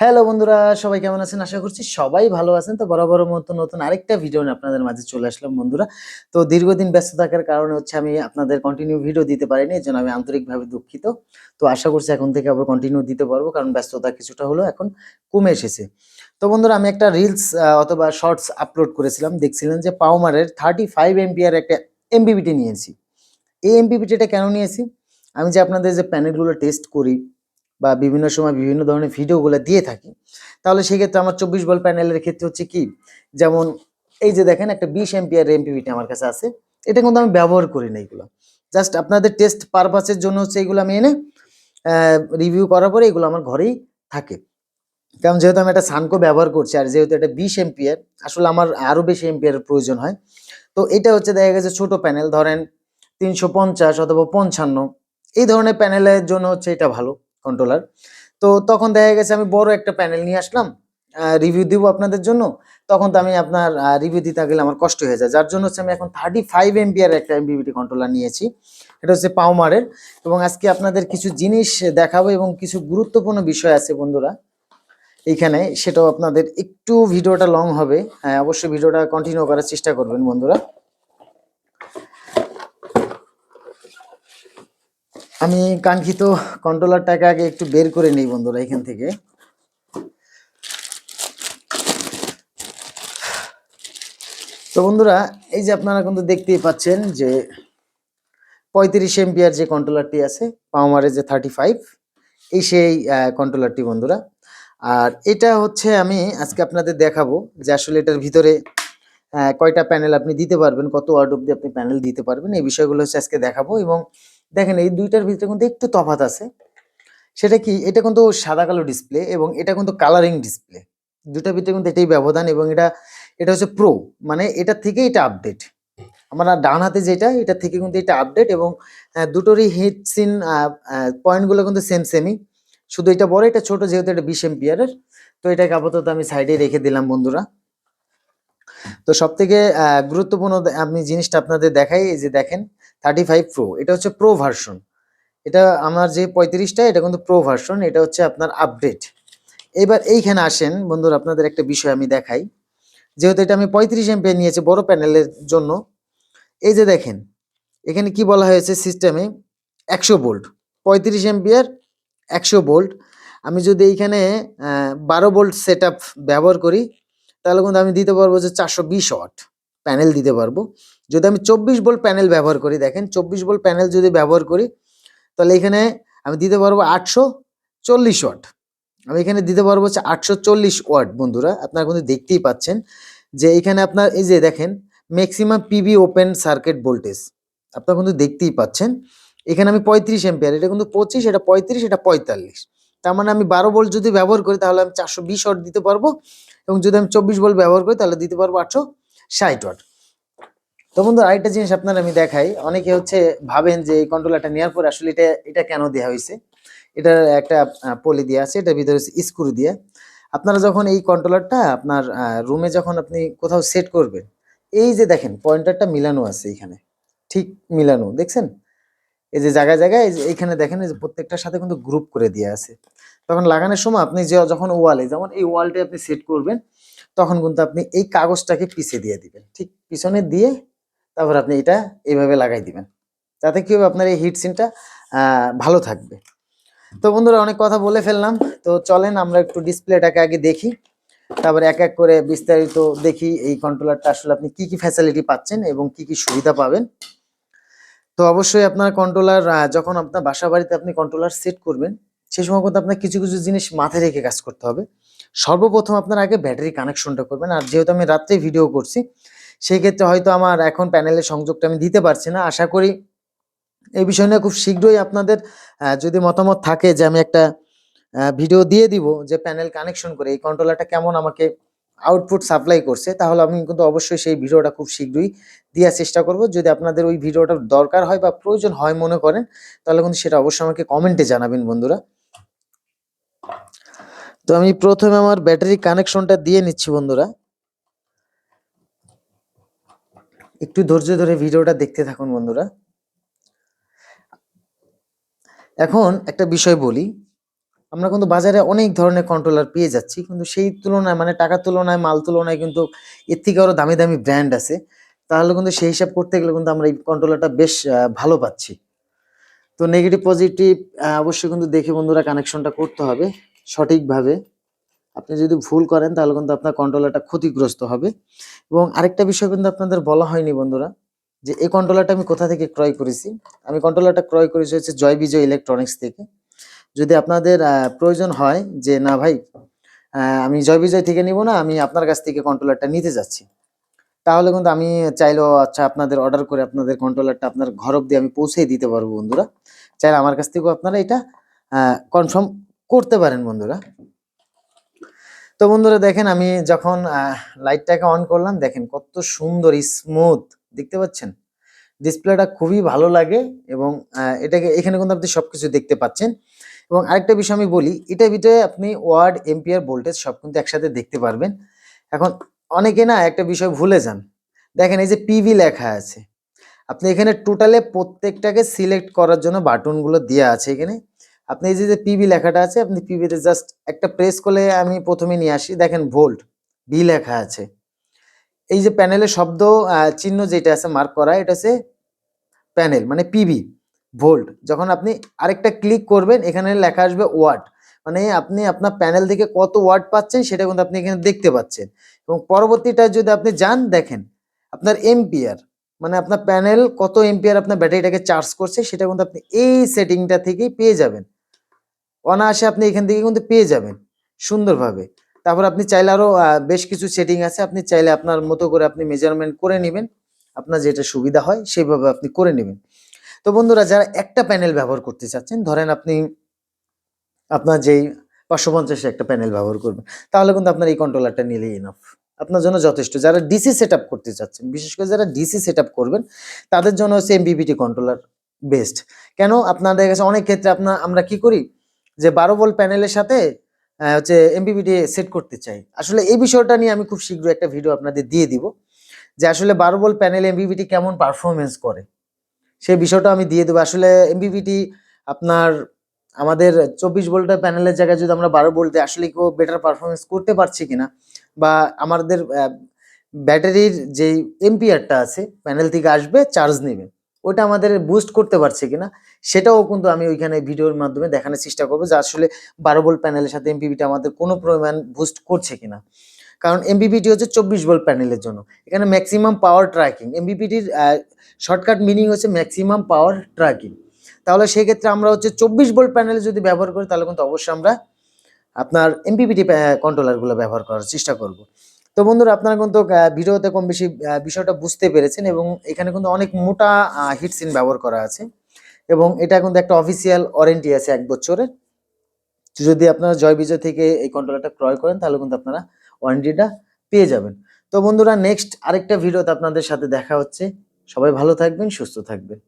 Hello বন্ধুরা, সবাই কেমন আছেন? আশা করছি সবাই ভালো আছেন। তো বরাবর মতো নতুন আরেকটা ভিডিও নিয়ে আপনাদের মাঝে চলে আসলাম বন্ধুরা। তো দীর্ঘদিন ব্যস্ত থাকার কারণে হচ্ছে আমি আপনাদের কন্টিনিউ ভিডিও দিতে পারিনি এর জন্য আমি আন্তরিকভাবে দুঃখিত। তো আশা করছি এখন থেকে আবার কন্টিনিউ দিতে পারব, কারণ ব্যস্ততা কিছুটা হলো এখন কমে এসেছে। তো বন্ধুরা, আমি একটা রিলস অথবা শর্টস আপলোড করেছিলাম। দেখছিলেন যে পাওমারের থার্টি ফাইভ এমপিআর একটা এমবিবিটি নিয়েছি এই এমবিবিটিটা কেন নিয়েছি? আমি যে আপনাদের যে প্যানেলগুলো টেস্ট করি বা বিভিন্ন সময় বিভিন্ন ধরনের ভিডিওগুলো দিয়ে থাকি। তাহলে সেক্ষেত্রে আমার চব্বিশ বল প্যানেলের ক্ষেত্রে হচ্ছে কি? যেমন এই যে দেখেন একটা বিশ এমপিআর এমপিভিটি আমার কাছে আছে। এটা কিন্তু আমি ব্যবহার করি না এগুলো। জাস্ট আপনাদের টেস্ট পারপাসের জন্য হচ্ছে এগুলো আমি এনে রিভিউ করার পরে এগুলো আমার ঘরেই থাকে। কারণ যেহেতু আমি একটা সানকো ব্যবহার করছি আর যেহেতু এটা বিশ এমপিআর আসলে আমার আরও বেশি এমপিআর প্রয়োজন হয়। তো এটা হচ্ছে দেখা গেছে ছোট প্যানেল, ধরেন তিনশো পঞ্চাশ অথবা পঞ্চান্ন। এই ধরনের প্যানেলের জন্য হচ্ছে এটা ভালো। কন্ট্রোলার তো তখন দেখা গেছে আমি বড় একটা প্যানেল নিয়ে আসলাম রিভিউ দিব আপনাদের জন্য। তখন তো আমি আপনার রিভিউ দিতে গেলে আমার কষ্ট হয়ে যায়। যার জন্য হচ্ছে আমি এখন থার্টি ফাইভ এমবিআর একটা এমবিবিটি কন্ট্রোলার নিয়েছি। এটা হচ্ছে পাওমারের এবং আজকে আপনাদের কিছু জিনিস দেখাবো এবং কিছু গুরুত্বপূর্ণ বিষয় আছে বন্ধুরা। এইখানে সেটাও আপনাদের একটু ভিডিওটা লং হবে। হ্যাঁ অবশ্যই ভিডিওটা কন্টিনিউ করার চেষ্টা করবেন বন্ধুরা। আমি কাঙ্ক্ষিত কন্ট্রোলারটাকে আগে একটু বের করে নিই বন্ধুরা এখান থেকে। তো বন্ধুরা, এই যে আপনারা কিন্তু দেখতেই পাচ্ছেন যে পঁয়ত্রিশ এমপিআর যে কন্ট্রোলারটি আছে পাওয়ারের যে থার্টি ফাইভ এই সেই কন্ট্রোলারটি বন্ধুরা। আর এটা হচ্ছে আমি আজকে আপনাদের দেখাবো যে আসলে এটার ভিতরে কয়টা প্যানেল আপনি দিতে পারবেন, কত ওয়ার্ড অব্দি আপনি প্যানেল দিতে পারবেন, এই বিষয়গুলো হচ্ছে আজকে দেখাবো এবং দেখেন, এই দুইটার ভিতরে কিন্তু একটু তফাৎ আছে। সেটা কি? এটা কিন্তু সাদা কালো ডিসপ্লে এবং এটা কিন্তু কালারিং ডিসপ্লে দুটার ভিতরে কিন্তু এটাই ব্যবধান এবং এটা এটা হচ্ছে প্রো মানে এটা থেকে এটা আপডেট আমার ডান হাতে যেটা, এটা থেকে কিন্তু এটা আপডেট এবং দুটোরই হিট সিন পয়েন্টগুলো কিন্তু সেম সেমই শুধু এটা বড়, এটা ছোট, যেহেতু এটা বিশ এম্পিয়ারের তো এটাকে আপাতত আমি সাইডে রেখে দিলাম বন্ধুরা। তো সব থেকে গুরুত্বপূর্ণ আমি জিনিসটা আপনাদের দেখাই, এই যে দেখেন থার্টি ফাইভ প্রো এটা হচ্ছে প্রো ভার্সন এটা আমার যে পঁয়ত্রিশটা, এটা কিন্তু প্রো ভার্সন এটা হচ্ছে আপনার আপডেট এবার এইখানে আসেন, বন্ধুরা, আপনাদের একটা বিষয় আমি দেখাই। যেহেতু এটা আমি পঁয়ত্রিশ এমপি নিয়েছি বড় প্যানেলের জন্য, এই যে দেখেন, এখানে কি বলা হয়েছে সিস্টেমে একশো বোল্ট পঁয়ত্রিশ এমপিয়ার একশো বোল্ট আমি যদি এইখানে বারো বোল্ট সেট ব্যবহার করি তাহলে কিন্তু আমি দিতে পারব যে চারশো বিশ ওয়াট প্যানেল দিতে পারব। যদি আমি চব্বিশ ভোল্ট প্যানেল ব্যবহার করি, দেখেন চব্বিশ ভোল্ট প্যানেল যদি ব্যবহার করি, তাহলে এখানে আমি দিতে পারব আটশো চল্লিশ ওয়াট। আমি এখানে দিতে পারব হচ্ছে আটশো চল্লিশ ওয়াট, বন্ধুরা। আপনারা কিন্তু দেখতেই পাচ্ছেন যে এখানে আপনার এই যে দেখেন maximum PV open circuit voltage আপনারা কিন্তু দেখতেই পাচ্ছেন। এখানে আমি পঁয়ত্রিশ এম্পিয়ার এটা কিন্তু পঁচিশ, এটা পঁয়ত্রিশ, এটা পঁয়তাল্লিশ। তার মানে আমি বারো ভোল্ট যদি ব্যবহার করি, তাহলে আমি চারশো বিশ ওয়াট দিতে পারব। এবং যদি আমি চব্বিশ ভোল্ট ব্যবহার করি, তাহলে দিতে পারব আটশো ষাট ওয়াট তো বন্ধু, আরেকটা জিনিস আপনার আমি দেখাই। অনেকে হচ্ছে ভাবেন যে এই কন্ট্রোলারটা নেওয়ার পর আসলে এটা এটা কেন দেওয়া হয়েছে? এটার একটা পলি দেওয়া আছে, এটার ভিতরে স্ক্রু দিয়ে। আপনারা যখন এই কন্ট্রোলারটা আপনার রুমে যখন আপনি কোথাও সেট করবেন, এই যে দেখেন পয়েন্টারটা মিলানো আছে এখানে। ঠিক মিলানো, দেখছেন? এই যে জায়গায় জায়গায় এইখানে দেখেন এই যে প্রত্যেকটার সাথে কিন্তু গ্রুপ করে দেওয়া আছে। তখন লাগানোর সময় আপনি যে যখন ওয়ালে যেমন এই ওয়ালটা আপনি সেট করবেন, তখন কিন্তু আপনি এই কাগজটাকে পিছিয়ে দিয়ে দিবেন। ঠিক পিছনে দিয়ে তারপর আপনি এটা এইভাবে লাগাই দিবেন। তাতে কি হবে? আপনার এই হিট সিনটা ভালো থাকবে। তো বন্ধুরা, অনেক কথা বলে ফেললাম। তো চলেন আমরা একটু ডিসপ্লেটাকে আগে দেখি। তারপরে এক এক করে বিস্তারিত দেখি এই কন্ট্রোলারটা আসলে আপনি কি কি ফ্যাসিলিটি পাচ্ছেন এবং কি কি সুবিধা পাবেন। তো অবশ্যই আপনার কন্ট্রোলার যখন আপনার বাসা বাড়িতে আপনি কন্ট্রোলার সেট করবেন সেই সময় কিন্তু আপনার কিছু কিছু জিনিস মাথায় রেখে কাজ করতে হবে। সর্বপ্রথম আপনার আগে ব্যাটারি কানেকশনটা করবেন। আর যেহেতু আমি রাত্রে ভিডিও করছি, সেই ক্ষেত্রে হয়তো আমার এখন প্যানেলের সংযোগটা আমি দিতে পারছি না। আশা করি এই বিষয় নিয়ে খুব শীঘ্রই আপনাদের যদি মতামত থাকে যে আমি একটা ভিডিও দিয়ে দিব যে প্যানেল কানেকশন করে, এই কন্ট্রোলারটা কেমন আমাকে আউটপুট সাপ্লাই করছে, তাহলে আমি কিন্তু অবশ্যই সেই ভিডিওটা খুব শীঘ্রই দেওয়ার চেষ্টা করব। যদি আপনাদের ওই ভিডিওটার দরকার হয় বা প্রয়োজন হয় মনে করেন, তাহলে কিন্তু সেটা অবশ্যই আমাকে কমেন্টে জানাবেন বন্ধুরা। তো আমি প্রথমে আমার ব্যাটারি কানেকশনটা দিয়ে নিচ্ছি বন্ধুরা। একটু ধৈর্য ধরে ভিডিওটা দেখতে থাকুন বন্ধুরা। এখন একটা বিষয় বলি আমরা কিন্তু বাজারে অনেক ধরনের কন্ট্রোলার পেয়ে যাচ্ছি। কিন্তু সেই তুলনায় মানে টাকার তুলনায়, মাল তুলনায় কিন্তু এর থেকে আরও দামি দামি ব্র্যান্ড আছে। তাহলে কিন্তু সেই হিসাব করতে গেলে কিন্তু আমরা এই কন্ট্রোলারটা বেশ ভালো পাচ্ছি। তো নেগেটিভ পজিটিভ অবশ্যই কিন্তু দেখে বন্ধুরা কানেকশনটা করতে হবে সঠিকভাবে। আপনি যদি ভুল করেন, তাহলে কিন্তু আপনার কন্ট্রোলারটা ক্ষতিগ্রস্ত হবে। এবং আরেকটা বিষয় কিন্তু আপনাদের বলা হয়নি বন্ধুরা, যে এই কন্ট্রোলারটা আমি কোথা থেকে ক্রয় করেছি? আমি কন্ট্রোলারটা ক্রয় করেছি হচ্ছে জয় বিজয় ইলেকট্রনিক্স থেকে। যদি আপনাদের প্রয়োজন হয় যে না ভাই আমি জয় বিজয় থেকে নিব না, আমি আপনার কাছ থেকে কন্ট্রোলারটা নিতে যাচ্ছি। তাহলে কিন্তু আমি চাইলেও আচ্ছা আপনাদের অর্ডার করে আপনাদের কন্ট্রোলারটা আপনার ঘর অব্দি আমি পৌঁছে দিতে পারব বন্ধুরা। চাইলে আমার কাছ থেকেও আপনারা এটা কনফার্ম করতে পারেন বন্ধুরা। তো বন্ধুরা দেখেন আমি যখন লাইটটাকে অন করলাম, দেখেন কত সুন্দর স্মুথ দেখতে পাচ্ছেন? ডিসপ্লেটা খুবই ভালো লাগে এবং এটাকে এখানে কিন্তু আপনি সবকিছু দেখতে পাচ্ছেন। এবং আরেকটা বিষয় আমি বলি এটা ভিতরে আপনি ওয়ার্ড এম্পিয়ার ভোল্টেজ সব কিন্তু একসাথে দেখতে পারবেন। এখন অনেকে না একটা বিষয় ভুলে যান। দেখেন এই যে পিভি লেখা আছে। আপনি এখানে টোটালে প্রত্যেকটাকে সিলেক্ট করার জন্য বাটনগুলো দেওয়া আছে এখানে। আপনি এই যে পিভি লেখাটা আছে, আপনি পিভিতে জাস্ট একটা প্রেস করলে আমি প্রথমে নিয়ে আসি। দেখেন ভোল্ট ভি লেখা আছে। এই যে প্যানেলের শব্দ চিহ্ন যেটা আছে মার্ক করা, এটা হচ্ছে প্যানেল মানে পিভি ভোল্ট যখন আপনি আরেকটা ক্লিক করবেন, এখানে লেখা আসবে ওয়াট মানে আপনি আপনার প্যানেল থেকে কত ওয়াট পাচ্ছেন, সেটা কিন্তু আপনি এখানে দেখতে পাচ্ছেন। এবং পরবর্তীটা যদি আপনি যান, দেখেন, আপনার এম্পিয়ার মানে আপনার প্যানেল কত এম্পিয়ার আপনার ব্যাটারিটাকে চার্জ করছে, সেটা কিন্তু আপনি এই সেটিংটা থেকেই পেয়ে যাবেন। অনায়াসে আপনি এখান থেকে কিন্তু পেয়ে যাবেন, সুন্দরভাবে। তারপর আপনি চাইলে আরও বেশ কিছু সেটিং আছে, আপনি চাইলে আপনার মতো করে আপনি মেজারমেন্ট করে নেবেন। আপনার যেটা সুবিধা হয় সেইভাবে আপনি করে নেবেন। তো বন্ধুরা, যারা একটা প্যানেল ব্যবহার করতে চাচ্ছেন, ধরেন আপনি আপনার যেই পাঁচশো পঞ্চাশে একটা প্যানেল ব্যবহার করবেন, তাহলে কিন্তু আপনার এই কন্ট্রোলারটা নিলেই এনাফ আপনার জন্য যথেষ্ট। যারা ডিসি সেট করতে চাচ্ছেন, বিশেষ করে যারা ডিসি সেট করবেন, তাদের জন্য হচ্ছে এমবিবিটি কন্ট্রোলার বেস্ট কেন? আপনাদের কাছে অনেক ক্ষেত্রে আপনার আমরা কি করি? যে বারো ভোল্ট প্যানেলের সাথে হচ্ছে এমবিবিটি সেট করতে চাই। আসলে এই বিষয়টা নিয়ে আমি খুব শীঘ্র একটা ভিডিও আপনাদের দিয়ে দিব, যে আসলে বারো ভোল্ট প্যানেল এমবিবিটি কেমন পারফরমেন্স করে। সেই বিষয়টা আমি দিয়ে দেবো। আসলে এমবিবিটি আপনার আমাদের চব্বিশ ভোল্টের প্যানেলের জায়গায় যদি আমরা বারো ভোল্টে আসলে কেউ বেটার পারফরমেন্স করতে পারছি কিনা বা আমাদের ব্যাটারির যেই এম্পিয়ারটা আছে, প্যানেল থেকে আসবে চার্জ নেবে ওটা আমাদের বুস্ট করতে পারছে কিনা, সেটাও কিন্তু আমি ওইখানে ভিডিওর মাধ্যমে দেখানোর চেষ্টা করব যে আসলে বারো ভোল্ট প্যানেলের সাথে এমপিবিটি আমাদের কোনো পরিমাণ বুস্ট করছে কিনা। কারণ এমবিপিটি হচ্ছে চব্বিশ ভোল্ট প্যানেলের জন্য। এখানে ম্যাক্সিমাম পাওয়ার ট্র্যাকিং এমবিপিটির শর্টকাট মিনিং হচ্ছে ম্যাক্সিমাম পাওয়ার ট্র্যাকিং তাহলে সেক্ষেত্রে আমরা হচ্ছে চব্বিশ ভোল্ট প্যানেল যদি ব্যবহার করি, তাহলে কিন্তু অবশ্যই আমরা আপনার এমপিপিটি কন্ট্রোলারগুলো ব্যবহার করার চেষ্টা করব। তো বন্ধুরা, আপনারা কিন্তু ভিডিওতে কম বেশি বিষয়টা বুঝতে পেরেছেন এবং এখানে কিন্তু অনেক মোটা হিটসিন ব্যবহার করা আছে এবং এটা কিন্তু একটা অফিসিয়াল ওয়ারেন্টি আছে এক বছরের। যদি আপনারা জয় বিজয় থেকে এই কন্ট্রোলারটা ক্রয় করেন, তাহলে কিন্তু আপনারা ওয়ারেন্টিটা পেয়ে যাবেন। তো বন্ধুরা নেক্সট আরেকটা ভিডিওতে আপনাদের সাথে দেখা হচ্ছে। সবাই ভালো থাকবেন, সুস্থ থাকবেন।